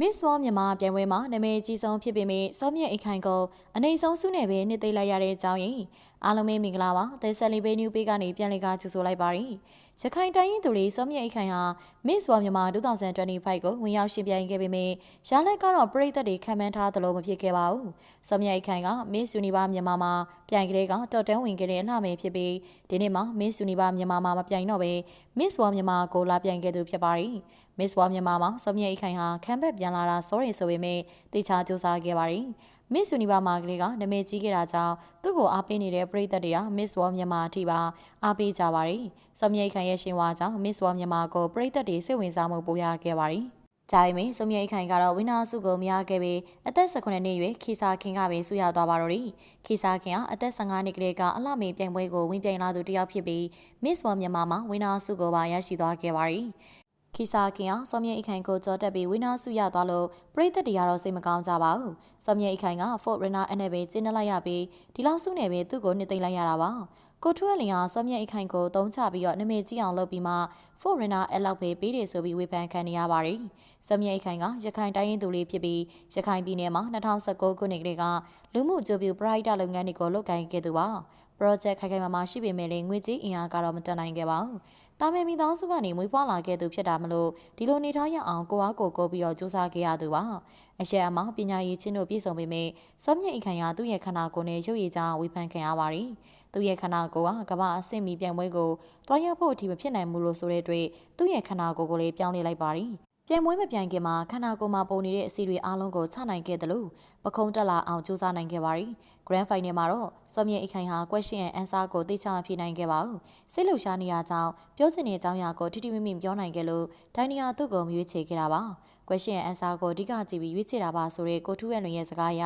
Miss World မြန်မာပြိုင်ပွဲမှာနာမည်ကြီးဆုံးဖြစ်ပေမဲ့စောမြင့်အိတ်ခိုင်ကိုအနေဆုံးစုနဲ့ပဲနှစ်သိမ့်လိုက်ရတဲ့အကြောင်းရင်းအားလုံးပဲမင်္ဂလာပါသဲဆက်လီဘေးနျူပေးကနေပြန်လည်ကကြိုဆိုလိုက်ပါရစေ ရခိုင်တိုင်းရင်းသူလေးစောမြင့်အိတ်ခိုင်ဟာ Miss World မြန်မာ2025ကိုဝင်ရောက်ရှင်ပြိုင်ခဲ့ပေမဲ့ရလက်ကတော့ပြည်သက်တွေခံမှန်းထားသလိုမဖြစ်ခဲ့ပါဘူးစောမြင့်အိတ်ခိုင်က Miss Universe မြန်မာမှာပြိုင်ကလေးကတော်တန်းဝင်ခဲ့တဲ့အလှမယ်ဖြစ်ပြီးဒီနေ့မှာ Miss Universe မြန်မာမှာမပြိုင်တော့ပဲ Miss World မြန်မာကိုလာပြိုင်ခဲ့သူဖြစ်ပါတယ် Miss World မြန်မာမှာစောမြင့်အိတ်ခိုင်ဟာခံဘက်ပြန်လာတာစောရင်ဆိုပေမဲ့တေချာစူးစမ်းခဲ့ပါတယ်။ Miss Universe မှာကလေးကနာမည်ကြီးခဲ့တာကြောင့်သူ့ကိုအားပေးနေတဲ့ပရိသတ်တွေက Miss World မြန်မာအထိပါအားပေးကြပါတယ်။စောမြင့်အိတ်ခိုင်ရဲ့ရှင်ဝါကြောင့် Miss World မြန်မာကိုပရိသတ်တွေစိတ်ဝင်စားမှုပိုရခဲ့ပါတယ်။ကြိုင်မင်းစုံမြိတ်ခိုင်ကတော့ဝင်းနာစုကိုမရခဲ့ပြီးအသက်18နှစ်ရွယ်ခီစာခင်ကပဲဆူရသွားပါတော့တယ်။ခီစာခင်ကအသက်15နှစ်ကလေးကအလှမေပြိုင်ပွဲကိုဝင်ပြိုင်လာသူတစ်ယောက်ဖြစ်ပြီး Miss World မြန်မာမှာဝင်းနာစုကိုပါရရှိသွားခဲ့ပါတယ်။ ခီစာခင်အောင်စောမြင့်အိခိုင်ကိုကြောတက်ပြီးဝိနာစုရသွားလို့ပရိသတ်တွေကတော့စိတ်မကောင်းကြပါဘူးစောမြင့်အိခိုင်က Fort Runner အနေပဲကျင်းနေလိုက်ရပြီးဒီလောက်စုနေပဲသူ့ကိုနှစ်သိမ့်လိုက်ရတာပါကိုထွန်းလင်ဟာစောမြင့်အိခိုင်ကိုတုံးချပြီးတော့နမေကြည့်အောင်လုပ်ပြီးမှ Fort Runner အလောက်ပဲပေးတယ်ဆိုပြီးဝေဖန်ခံနေရပါတယ်စောမြင့်အိခိုင်ကရခိုင်တိုင်းရင်းသူလေးဖြစ်ပြီးရခိုင်ပြည်နယ်မှာ2019ခုနှစ်ကလေးကလူမှုကြိုးပြူ Pride လုပ်ငန်းတွေကိုလုပ်ကိုင်ခဲ့သူပါ project ခိုင်ခိုင်မာမာရှိပေမဲ့လည်းငွေကြေးအင်အားကတော့မတက်နိုင်ခဲ့ပါဘူး။ တာမန်မိသားစုကနေမွေးဖွားလာခဲ့သူဖြစ်တာမလို့ဒီလိုနေထားရအောင်ကိုအားကိုကိုပြီးတော့စူးစမ်းခဲ့ရသူပါ။အရှက်အမောင်ပညာရေးချင်းတို့ပြည့်စုံပေမဲ့စောမြင့်အိခိုင်ကသူ့ရဲ့ခန္ဓာကိုယ်နဲ့ရုပ်ရည်ကြောင်းဝေဖန်ခံရပါတယ်။သူ့ရဲ့ခန္ဓာကိုယ်ကကမ္ဘာအဆင့်မီပြိုင်ပွဲကိုတွားရောက်ဖို့အထိမဖြစ်နိုင်ဘူးလို့ဆိုတဲ့အတွက်သူ့ရဲ့ခန္ဓာကိုယ်ကိုလည်းပြောင်းလဲလိုက်ပါတယ်။ ပြိုင်ပွဲမပြိုင်ခင်မှာခန္ဓာကိုယ်မှာပုံနေတဲ့အစီတွေအားလုံးကိုချနိုင်ခဲ့တယ်လို့ပခုံးတက်လာအောင်စူးစမ်းနိုင်ခဲ့ပါတယ်။ Grand Final မှာတော့စောမြင့်အိခိုင်ဟာ question and answer ကိုသိချမဖြေနိုင်ခဲ့ပါဘူး။စိတ်လှုပ်ရှားနေတာကြောင့်ပြောချင်တဲ့အကြောင်းအရာကိုထိထိမိမိပြောနိုင်ခဲ့လို့ဒိုင်နီယာသူ့ကိုမရွေးချယ်ခဲ့တာပါ။ question and answer ကိုအဓိကကြည့်ပြီးရွေးချယ်တာပါဆိုတဲ့ကိုထူးရလွင်ရဲ့စကားအရ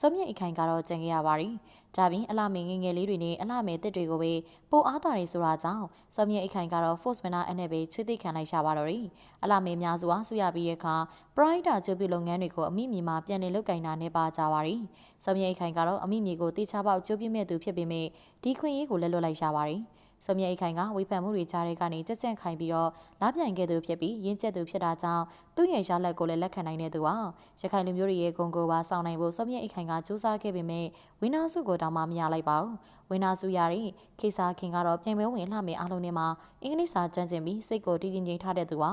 စောမြင့်အိခိုင်ကတော့ကြံခဲ့ရပါတယ်။ဒါပြင်အလှမေငငယ်လေးတွေနဲ့အလှမေတစ်တွေကိုပဲပိုအားတာတွေဆိုတာကြောင့်စောမြင့်အိခိုင်ကတော့ force winner အနေနဲ့ပဲချွေးသိခံလိုက်ရှာပါတော့တယ်။အလှမေများစွာဆူရပြီးတဲ့အခါပရိုက်တာကျိုးပြုလုပ်ငန်းတွေကိုအမိမြေမှာပြန်လည်လုပ်ကင်တာနဲ့ပါကြပါရီ။စောမြအိခိုင်ကတော့အမိမြေကိုတေချာပေါက်ကျိုးပြုမဲ့သူဖြစ်ပေမဲ့ဒီခွင့်ရေးကိုလက်လွတ်လိုက်ရှာပါရီ။စောမြအိခိုင်ကဝေဖန်မှုတွေကြားထဲကနေကြက်ကြန့်ခိုင်ပြီးတော့လားပြိုင်ခဲ့သူဖြစ်ပြီးရင်းကျက်သူဖြစ်တာကြောင့် သူ့ရဲ့ရလက်ကိုလည်းလက်ခံနိုင်တဲ့သူပါရခိုင်လူမျိုးတွေရဲ့ဂုံကိုပါစောင့်နိုင်ဖို့စောမြအိခိုင်ကစူးစမ်းခဲ့ပေမဲ့ဝင်းနာစုကိုတောင်မှမရလိုက်ပါဘူးဝင်းနာစုရတဲ့ခေစာခင်ကတော့ပြင်ပွဲဝင်လှမယ်အားလုံးနဲ့မှာအင်္ဂလိပ်စာကျွမ်းကျင်ပြီးစိတ်ကိုတည်ငြိမ်ထားတဲ့သူပါ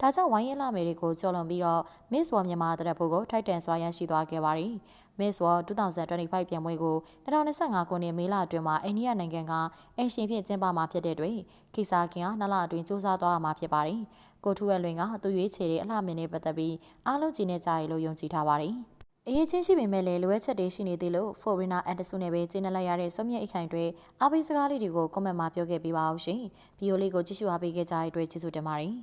ဒါကြောင့်ဝိုင်းရဲလှမယ်တွေကိုကြော်လွန်ပြီးတော့ Miss World မြန်မာတရက်ဖို့ကိုထိုက်တန်စွာရရှိသွားခဲ့ပါတယ် Miss World 2025ပြိုင်ပွဲကို2025ခုနှစ်မေလအတွင်းမှာအိန္ဒိယနိုင်ငံကအင်ရှင်ဖြင့်ကျင်းပမှာဖြစ်တဲ့တွင်ခိစာခင်ကနှစ်လအတွင်းစူးစမ်းသွားမှာဖြစ်ပါတယ်။ကိုထူရဲ့လွင်ကသူရွေးချယ်တဲ့အလှမင်းနဲ့ပတ်သက်ပြီးအားလုံးကြည်နေကြရလို့ယုံကြည်ထားပါတယ်။အရေးချင်းရှိပေမဲ့လည်းလိုအပ်ချက်တွေရှိနေသေးလို့ Foreigner Anderson နဲ့ပဲကျင်းနေလိုက်ရတဲ့စုံမြင့်အိတ်ခိုင်တွေအားပေးစကားလေးတွေကို comment မှာပြောခဲ့ပေးပါအောင်ရှင်။ဗီဒီယိုလေးကိုကြည့်ရှုအားပေးခဲ့ကြတဲ့အတွက်ကျေးဇူးတင်ပါတယ်။